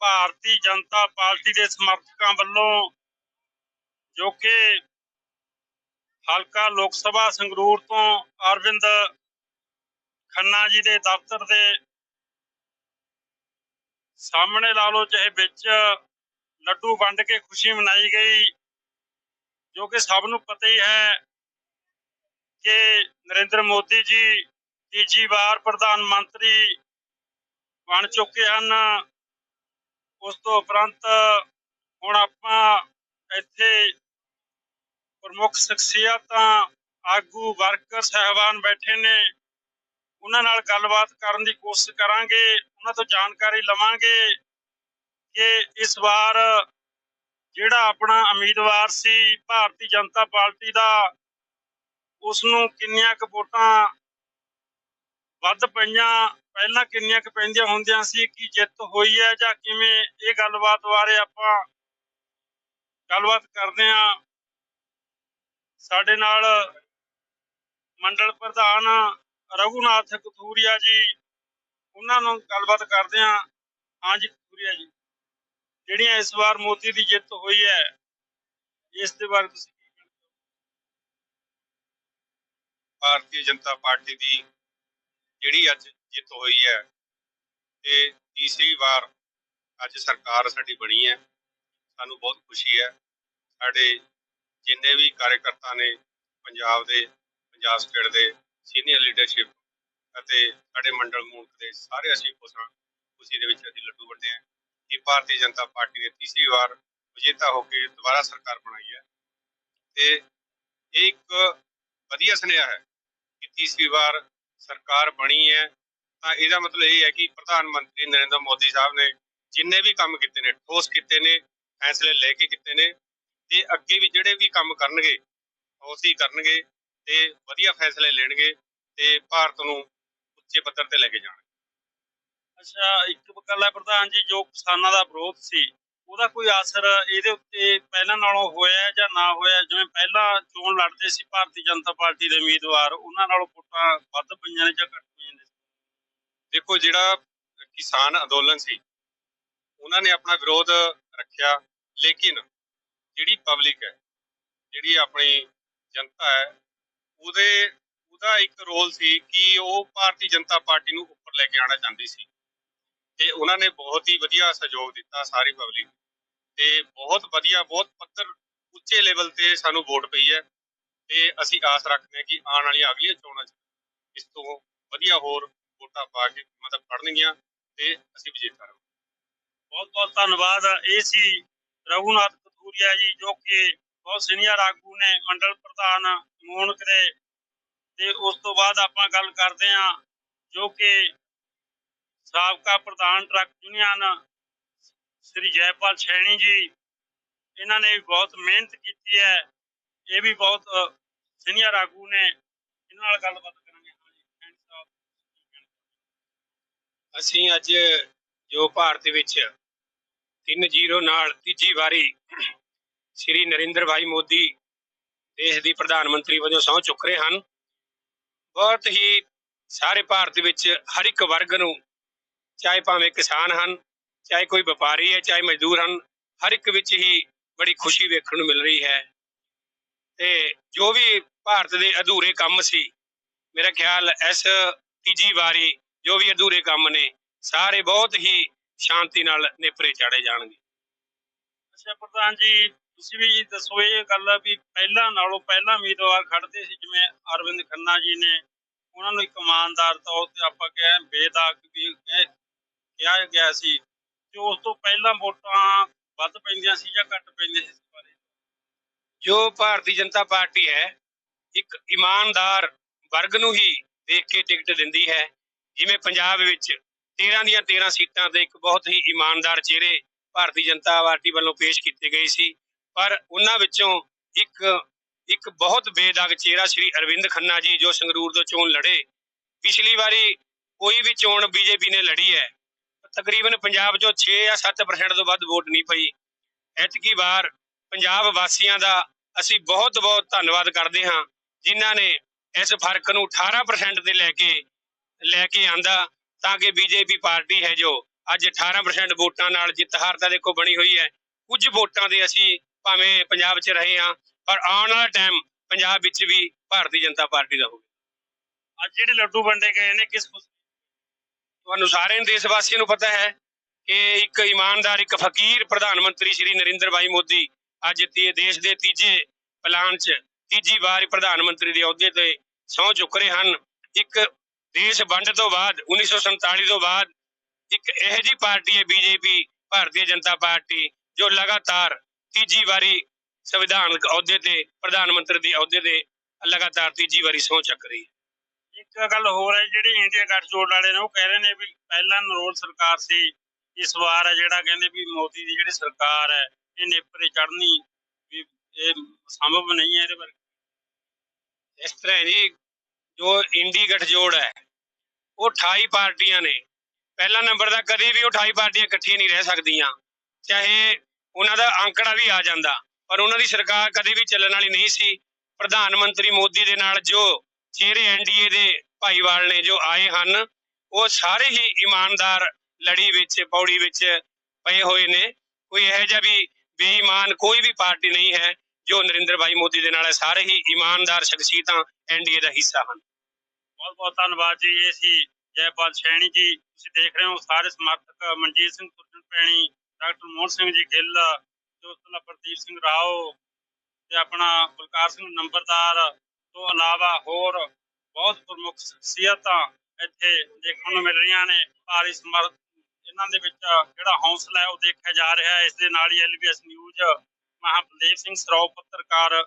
Bharatiya Janata party ਦੇ ਸਮਰਥਕਾਂ ਵੱਲੋਂ ਜੋ ਕਿ ਹਲਕਾ ਲੋਕ ਸਭਾ ਸੰਗਰੂਰ ਤੋਂ ਅਰਵਿੰਦ ਖੰਨਾ ਜੀ ਦੇ ਦਫ਼ਤਰ ਦੇ ਸਾਹਮਣੇ ਲਾ ਲਓ ਚਾਹੇ ਵਿੱਚ ਲੱਡੂ ਵੰਡ ਕੇ ਖੁਸ਼ੀ ਮਨਾਈ ਗਈ, ਜੋ ਕਿ ਸਭ ਨੂੰ ਪਤਾ ਹੀ ਹੈ ਕਿ ਨਰਿੰਦਰ ਮੋਦੀ ਜੀ ਤੀਜੀ ਵਾਰ ਪ੍ਰਧਾਨ ਮੰਤਰੀ ਬਣ ਚੁੱਕੇ ਹਨ। ਉਸ ਤੋਂ ਉਪਰੰਤ ਹੁਣ ਆਪਾਂ ਇੱਥੇ ਪ੍ਰਮੁੱਖ ਸ਼ਖਸੀਅਤਾਂ, ਆਗੂ, ਵਰਕਰ, ਸਹਿਬਾਨ ਬੈਠੇ ਨੇ। ਉਹਨਾਂ ਨਾਲ ਗੱਲਬਾਤ ਕਰਨ ਦੀ ਕੋਸ਼ਿਸ਼ ਕਰਾਂਗੇ। ਉਹਨਾਂ ਤੋਂ ਜਾਣਕਾਰੀ ਲਵਾਂਗੇ ਕਿ ਇਸ ਵਾਰ ਜਿਹੜਾ ਆਪਣਾ ਉਮੀਦਵਾਰ ਸੀ, ਭਾਰਤੀ ਜਨਤਾ ਪਾਰਟੀ ਦਾ ਉਸ ਨੂੰ ਕਿੰਨੀਆਂ ਕੁ ਵੋਟਾਂ ਵੱਧ ਪਈਆਂ, ਪਹਿਲਾਂ ਕਿੰਨੀਆਂ ਕੁ ਪੈਂਦੀਆਂ ਹੁੰਦੀਆਂ ਸੀ, ਕੀ ਜਿੱਤ ਹੋਈ ਹੈ ਜਾਂ ਕਿਵੇਂ ਇਹ ਗੱਲਬਾਤ ਬਾਰੇ ਆਪਾਂ ਗੱਲਬਾਤ ਕਰਦੇ ਹਾਂ ਸਾਡੇ ਨਾਲ ਮੰਡਲ ਪ੍ਰਧਾਨ ਰਘੁਨਾਥ ਕਥੂਰੀਆ ਜੀ, ਉਹਨਾਂ ਨੂੰ ਗੱਲਬਾਤ ਕਰਦੇ ਹਾਂ ਹਾਂਜੀ ਕਥੂਰੀਆ ਜੀ, ਜਿਹੜੀਆਂ ਇਸ ਵਾਰ ਮੋਦੀ ਦੀ ਜਿੱਤ ਹੋਈ ਹੈ, ਇਸ ਦੇ ਬਾਰੇ ਤੁਸੀਂ ਕੀ ਕਹਿਣਾ ਚਾਹੋਗੇ? ਭਾਰਤੀ ਜਨਤਾ ਪਾਰਟੀ ਦੀ ਜਿਹੜੀ ਅੱਜ ਜਿੱਤ ਹੋਈ ਹੈ ਤੇ ਤੀਸਰੀ ਵਾਰ ਅੱਜ ਸਰਕਾਰ ਸਾਡੀ ਬਣੀ ਹੈ। ਸਾਨੂੰ ਬਹੁਤ ਖੁਸ਼ੀ ਹੈ। ਸਾਡੇ ਜਿੰਨੇ ਵੀ ਕਾਰਜਕਰਤਾ ਨੇ ਪੰਜਾਬ ਦੇ, ਪੰਜਾਬ ਸਟੇਟ ਦੇ ਸੀਨੀਅਰ ਲੀਡਰਸ਼ਿਪ ਅਤੇ ਸਾਡੇ ਮੰਡਲ ਮੂਲਕ ਦੇ ਸਾਰੇ ਅਸੀਂ ਖੁਸ਼ ਹਾਂ। ਖੁਸ਼ੀ ਦੇ ਵਿੱਚ ਅਸੀਂ ਲੱਡੂ ਵੰਡੇ ਹਾਂ ਕਿ ਭਾਰਤੀ ਜਨਤਾ ਪਾਰਟੀ ਨੇ ਤੀਸਰੀ ਵਾਰ ਵਿਜੇਤਾ ਹੋ ਕੇ ਦੁਬਾਰਾ ਸਰਕਾਰ ਬਣਾਈ ਹੈ। ਤੇ ਇਹ ਇੱਕ ਵਧੀਆ ਸੁਨੇਹਾ ਹੈ ਕਿ ਤੀਸਰੀ ਵਾਰ ਸਰਕਾਰ ਬਣੀ ਹੈ, ਤਾਂ ਇਹਦਾ ਮਤਲਬ ਇਹ ਹੈ ਕਿ ਪ੍ਰਧਾਨ ਮੰਤਰੀ ਨਰਿੰਦਰ ਮੋਦੀ ਸਾਹਿਬ ਨੇ ਜਿੰਨੇ ਵੀ ਕੰਮ ਕੀਤੇ ਨੇ, ਠੋਸ ਕੀਤੇ ਨੇ, ਫੈਸਲੇ ਲੈ ਕੇ ਕੀਤੇ ਨੇ, ਤੇ ਅੱਗੇ ਵੀ ਜਿਹੜੇ ਵੀ ਕੰਮ ਕਰਨਗੇ ਠੋਸ ਹੀ ਕਰਨਗੇ ਤੇ ਵਧੀਆ ਫੈਸਲੇ ਲੈਣਗੇ ਤੇ ਭਾਰਤ ਨੂੰ ਉੱਚੇ ਪੱਧਰ ਤੇ ਲੈ ਕੇ ਜਾਣਗੇ। ਅੱਛਾ, ਇੱਕ ਗੱਲ ਹੈ ਪ੍ਰਧਾਨ ਜੀ, ਜੋ ਕਿਸਾਨਾਂ ਦਾ ਵਿਰੋਧ ਸੀ ਉਹਦਾ ਕੋਈ ਅਸਰ ਇਹਦੇ ਉੱਤੇ ਪਹਿਲਾਂ ਨਾਲੋਂ ਹੋਇਆ ਜਾਂ ਨਾ ਹੋਇਆ? ਜਿਵੇਂ ਪਹਿਲਾਂ ਚੋਣ ਲੜਦੇ ਸੀ ਭਾਰਤੀ ਜਨਤਾ ਪਾਰਟੀ ਦੇ ਉਮੀਦਵਾਰ, ਉਹਨਾਂ ਨਾਲੋਂ ਵੋਟਾਂ ਵੱਧ ਪਈਆਂ ਨੇ ਜਾਂ ਘੱਟ ਪਈਆਂ ਨੇ? ਦੇਖੋ, ਜਿਹੜਾ ਕਿਸਾਨ ਅੰਦੋਲਨ ਸੀ, ਉਹਨਾਂ ਨੇ ਆਪਣਾ ਵਿਰੋਧ ਰੱਖਿਆ, ਲੇਕਿਨ ਜਿਹੜੀ ਪਬਲਿਕ ਹੈ, ਜਿਹੜੀ ਆਪਣੀ ਜਨਤਾ ਹੈ, ਉਹਦੇ, ਉਹਦਾ ਇੱਕ ਰੋਲ ਸੀ ਕਿ ਉਹ ਭਾਰਤੀ ਜਨਤਾ ਪਾਰਟੀ ਨੂੰ ਉੱਪਰ ਲੈ ਕੇ ਆਉਣਾ ਚਾਹੁੰਦੀ ਸੀ। ਤੇ ਉਹਨਾਂ ਨੇ ਬਹੁਤ ਹੀ ਵਧੀਆ ਸਹਿਯੋਗ ਦਿੱਤਾ ਸਾਰੀ ਪਬਲਿਕ ਤੇ ਬਹੁਤ ਵਧੀਆ, ਬਹੁਤ ਪੱਧਰ ਉੱਚੇ ਲੈਵਲ ਤੇ ਸਾਨੂੰ ਵੋਟ ਪਈ ਹੈ। ਤੇ ਅਸੀਂ ਆਸ ਰੱਖਦੇ ਹਾਂ ਕਿ ਆਉਣ ਵਾਲੀਆਂ ਅਗਲੀਆਂ ਚੋਣਾਂ 'ਚ ਇਸ ਤੋਂ ਵਧੀਆ ਹੋਰ ਵੋਟਾਂ ਪਾ ਕੇ ਮਤਲਬ ਫੜਨਗੀਆਂ ਤੇ ਅਸੀਂ ਵਿਜੇਤਾ ਰਹਾਂਗੇ। ਬਹੁਤ ਬਹੁਤ ਧੰਨਵਾਦ। ਇਹ ਸੀ ਰਘੁਨਾਥ ਕਥੂਰੀਆ ਜੀ, ਜੋ ਕਿ ਬਹੁਤ ਸੀਨੀਅਰ ਆਗੂ ਨੇ, ਮੰਡਲ ਪ੍ਰਧਾਨ ਮੂਨਕ ਦੇ। ਤੇ ਉਸ ਤੋਂ ਬਾਅਦ ਆਪਾਂ ਗੱਲ ਕਰਦੇ ਹਾਂ ਜੋ ਕਿ ਸਾਬਕਾ ਪ੍ਰਧਾਨ ਟਰੱਕ ਯੂਨੀਅਨ ਸ੍ਰੀ ਜੈਪਾਲ ਛੈਣੀ ਜੀ, ਇਹਨਾਂ ਨੇ ਵੀ ਬਹੁਤ ਮਿਹਨਤ ਕੀਤੀ ਹੈ। ਇਹ ਵੀ ਬਹੁਤ ਸੀਨੀਅਰ ਆਗੂ ਨੇ। ਇਹਨਾਂ ਨਾਲ ਗੱਲਬਾਤ ਕਰਾਂਗੇ। ਅਸੀਂ ਅੱਜ ਜੋ ਭਾਰਤ ਵਿੱਚ 3-0 ਨਾਲ ਤੀਜੀ ਵਾਰੀ ਸ੍ਰੀ ਨਰਿੰਦਰ ਭਾਈ ਮੋਦੀ ਦੇਸ਼ ਦੀ ਪ੍ਰਧਾਨ ਮੰਤਰੀ ਵਜੋਂ ਸਹੁੰ ਚੁੱਕ ਰਹੇ ਹਨ। ਬਹੁਤ ਹੀ ਸਾਰੇ ਭਾਰਤ ਵਿੱਚ ਹਰ ਇੱਕ ਵਰਗ ਨੂੰ ਚਾਹੇ ਭਾਵੇਂ ਕਿਸਾਨ ਹਨ, ਚਾਹੇ ਕੋਈ ਵਪਾਰੀ ਹੈ, ਚਾਹੇ ਮਜ਼ਦੂਰ ਹਨ, ਹਰ ਇੱਕ ਵਿੱਚ ਹੀ ਬੜੀ ਖੁਸ਼ੀ ਵੇਖਣ ਨੂੰ ਮਿਲ ਰਹੀ ਹੈ। ਤੇ ਜੋ ਵੀ ਭਾਰਤ ਦੇ ਅਧੂਰੇ ਕੰਮ ਸੀ, ਮੇਰਾ ਖਿਆਲ ਇਸ ਤੀਜੀ ਵਾਰੀ ਜੋ ਵੀ ਅਧੂਰੇ ਕੰਮ ਨੇ, ਸਾਰੇ ਬਹੁਤ ਹੀ ਸ਼ਾਂਤੀ ਨਾਲ ਨੇਪਰੇ ਚਾੜੇ ਜਾਣਗੇ। ਅੱਛਾ ਪ੍ਰਧਾਨ ਜੀ, ਤੁਸੀਂ ਵੀ ਦੱਸੋ ਇਹ ਗੱਲ ਵੀ ਪਹਿਲਾਂ ਨਾਲੋਂ ਪਹਿਲਾਂ ਉਮੀਦਵਾਰ ਖੜਦੇ ਸੀ, ਜਿਵੇਂ ਅਰਵਿੰਦ ਖੰਨਾ ਜੀ ਨੇ, ਉਹਨਾਂ ਨੂੰ ਇੱਕ ਇਮਾਨਦਾਰ ਤੌਰ ਤੇ ਆਪਾਂ ਕਹੇ, ਬੇਦਾਗ ਵੀ ਕਿਹਾ ਗਿਆ ਸੀ ਕਿ ਉਸ ਤੋਂ ਪਹਿਲਾਂ ਵੋਟਾਂ ਵੱਧ ਪੈਂਦੀਆਂ ਸੀ ਜਾਂ ਘੱਟ ਪੈਂਦੀਆਂ ਸੀ ਇਸ ਬਾਰੇ? ਜੋ ਭਾਰਤੀ ਜਨਤਾ ਪਾਰਟੀ ਹੈ, ਇੱਕ ਇਮਾਨਦਾਰ ਵਰਗ ਨੂੰ ਹੀ ਦੇਖ ਕੇ ਟਿਕਟ ਦਿੰਦੀ ਹੈ। ਜਿਵੇਂ ਪੰਜਾਬ ਵਿੱਚ 13 ਦੀਆਂ 13 ਸੀਟਾਂ ਤੇ ਇੱਕ ਬਹੁਤ ਹੀ ਇਮਾਨਦਾਰ ਚਿਹਰੇ ਭਾਰਤੀ ਜਨਤਾ ਪਾਰਟੀ ਵੱਲੋਂ ਪੇਸ਼ ਕੀਤੇ ਗਏ ਸੀ। ਪਰ ਉਹਨਾਂ ਵਿੱਚੋਂ ਇੱਕ ਇੱਕ ਬਹੁਤ ਬੇਦਾਗ ਚਿਹਰਾ ਸ਼੍ਰੀ ਅਰਵਿੰਦ ਖੰਨਾ ਜੀ ਜੋ ਸੰਗਰੂਰ ਤੋਂ ਚੋਣ ਲੜੇ। ਪਿਛਲੀ ਵਾਰੀ ਕੋਈ ਵੀ ਚੋਣ ਬੀਜੇਪੀ ਨੇ ਲੜੀ ਹੈ ਤਕਰੀਬਨ ਪੰਜਾਬ 'ਚੋਂ 6 ਜਾਂ 7% ਤੋਂ ਵੱਧ ਵੋਟ ਨਹੀਂ ਪਈ। ਐਤਕੀ ਵਾਰ ਪੰਜਾਬ ਵਾਸੀਆਂ ਦਾ ਅਸੀਂ ਬਹੁਤ ਬਹੁਤ ਧੰਨਵਾਦ ਕਰਦੇ ਹਾਂ, ਜਿਨ੍ਹਾਂ ਨੇ ਇਸ ਫ਼ਰਕ ਨੂੰ 18% ਤੇ ਲੈ ਕੇ ਲੈ ਕੇ ਆਂਦਾ ਤਾਂ ਕਿ ਬੀਜੇਪੀ ਪਾਰਟੀ ਹੈ ਜੋ ਅੱਜ 18% ਵੋਟਾਂ ਨਾਲ ਜਿੱਤ ਹਾਰ ਤਾਂ ਦੇਖੋ ਬਣੀ ਹੋਈ ਹੈ। ਕੁਝ ਵੋਟਾਂ ਦੇ ਅਸੀਂ ਭਾਵੇਂ ਪੰਜਾਬ 'ਚ ਰਹੇ ਹਾਂ, ਪਰ ਆਉਣ ਵਾਲਾ ਟਾਈਮ ਪੰਜਾਬ ਵਿੱਚ ਵੀ ਭਾਰਤੀ ਜਨਤਾ ਪਾਰਟੀ ਦਾ ਹੋਵੇ। ਅੱਜ ਜਿਹੜੇ ਲੱਡੂ ਵੰਡੇ ਗਏ ਨੇ, ਕਿਸ ਤੁਹਾਨੂੰ ਸਾਰਿਆਂ ਦੇਸ਼ ਵਾਸੀਆਂ ਨੂੰ ਪਤਾ ਹੈ ਕਿ ਇੱਕ ਇਮਾਨਦਾਰ, ਇੱਕ ਫਕੀਰ ਪ੍ਰਧਾਨ ਮੰਤਰੀ ਸ਼੍ਰੀ ਨਰਿੰਦਰ ਭਾਈ ਮੋਦੀ ਅੱਜ ਤੇ, ਦੇਸ਼ ਦੇ ਤੀਜੇ ਪਲਾਨ 'ਚ, ਤੀਜੀ ਵਾਰ ਪ੍ਰਧਾਨ ਮੰਤਰੀ ਦੇ ਅਹੁਦੇ ਤੇ ਸਹੁੰ ਚੁੱਕ ਰਹੇ ਹਨ। ਇੱਕ ਦੇਸ਼ ਵੰਡ ਤੋਂ ਬਾਅਦ 1947 ਤੋਂ ਬਾਅਦ ਇੱਕ ਇਹੋ ਜਿਹੀ ਪਾਰਟੀ ਹੈ ਬੀਜੇਪੀ ਭਾਰਤੀ ਜਨਤਾ ਪਾਰਟੀ, ਜੋ ਲਗਾਤਾਰ ਤੀਜੀ ਵਾਰੀ ਸੰਵਿਧਾਨਕ ਅਹੁਦੇ ਤੇ, ਪ੍ਰਧਾਨ ਮੰਤਰੀ ਦੇ ਅਹੁਦੇ ਤੇ ਲਗਾਤਾਰ ਤੀਜੀ ਵਾਰੀ ਸਹੁੰ ਚੱਕ ਰਹੀ ਹੈ। ਇੱਕ ਗੱਲ ਹੋਰ ਹੈ, ਜਿਹੜੀ ਇੰਡੀਆ ਗੱਠਜੋੜ ਵਾਲੇ ਨੇ ਉਹ ਕਹਿ ਰਹੇ ਨੇ ਵੀ ਪਹਿਲਾਂ ਨਰੋਲ ਸਰਕਾਰ ਸੀ, ਇਸ ਵਾਰ ਹੈ ਜਿਹੜਾ ਕਹਿੰਦੇ ਵੀ ਮੋਦੀ ਦੀ ਜਿਹੜੀ ਸਰਕਾਰ ਹੈ, ਇਹ ਨੇਪਰੇ ਚੜ੍ਹਨੀ ਵੀ ਇਹ ਸੰਭਵ ਨਹੀਂ ਹੈ ਇਹਦੇ ਬਾਰੇ। ਇਸ ਤਰ੍ਹਾਂ ਜੀ, ਜੋ ਇੰਡੀ ਗਠਜੋੜ ਹੈ, ਉਹ 28 ਪਾਰਟੀਆਂ ਨੇ। ਪਹਿਲਾ ਨੰਬਰ ਦਾ ਕਦੀ ਵੀ ਉਹ 28 ਪਾਰਟੀਆਂ ਇਕੱਠੀਆਂ ਨਹੀਂ ਰਹਿ ਸਕਦੀਆਂ। ਚਾਹੇ ਉਹਨਾਂ ਦਾ ਅੰਕੜਾ ਵੀ ਆ ਜਾਂਦਾ, ਪਰ ਉਹਨਾਂ ਦੀ ਸਰਕਾਰ ਕਦੇ ਵੀ ਚੱਲਣ ਵਾਲੀ ਨਹੀਂ ਸੀ। ਪ੍ਰਧਾਨ ਮੰਤਰੀ ਮੋਦੀ ਦੇ ਨਾਲ ਜੋ ਚਿਹਰੇ ਐਨਡੀਏ ਦੇ ਭਾਈਵਾਲ ਨੇ ਜੋ ਆਏ ਹਨ, ਉਹ ਸਾਰੇ ਹੀ ਇਮਾਨਦਾਰ ਲੜੀ ਵਿੱਚ, ਪੌੜੀ ਵਿੱਚ ਪਏ ਹੋਏ ਨੇ। ਕੋਈ ਇਹੋ ਜਿਹਾ ਵੀ ਬੇਈਮਾਨ ਕੋਈ ਵੀ ਪਾਰਟੀ ਨਹੀਂ ਹੈ, ਜੋ ਨਰਿੰਦਰ ਭਾਈ ਮੋਦੀ ਦੇ ਨਾਲ ਸਾਰੇ ਹੀ ਇਮਾਨਦਾਰ ਸ਼ਖਸੀਅਤਾਂ ਐਨਡੀਏ ਦਾ ਹਿੱਸਾ ਹਨ। ਬਹੁਤ ਬਹੁਤ ਧੰਨਵਾਦ ਜੀ। ਇਹ ਸੀ ਜੈਪਾਲ ਸੈਣੀ ਜੀ। ਤੁਸੀਂ ਦੇਖ ਰਹੇ ਹੋ ਸਾਰੇ ਸਮਰਥਕ ਮਨਜੀਤ ਸਿੰਘ ਤੁਰਨ ਪੈਣੀ, ਡਾਕਟਰ ਮੋਹਨ ਸਿੰਘ ਜੀ ਗਿੱਲ ਦੋਸਤਲਾ ਪ੍ਰਦੀਪ ਸਿੰਘ ਰਾਓ ਤੇ ਆਪਣਾ ਬਲਕਾਰ ਸਿੰਘ ਨੰਬਰਦਾਰ ਤੋਂ ਇਲਾਵਾ ਹੋਰ ਬਹੁਤ ਪ੍ਰਮੁੱਖ ਸ਼ਖਸੀਅਤਾਂ ਇੱਥੇ ਦੇਖਣ ਨੂੰ ਮਿਲ ਰਹੀਆਂ ਨੇ। ਭਾਰੀ ਸਮਰਥ ਇਹਨਾਂ ਦੇ ਵਿੱਚ ਜਿਹੜਾ ਹੌਸਲਾ ਹੈ ਉਹ ਦੇਖਿਆ ਜਾ ਰਿਹਾ ਹੈ। ਇਸ ਦੇ ਨਾਲ ਹੀ ਐਲਬੀਐਸ ਨਿਊਜ਼ ਮਹਾਬਲਦੇਵ ਸਿੰਘ ਸਰੋਪ ਪੱਤਰਕਾਰ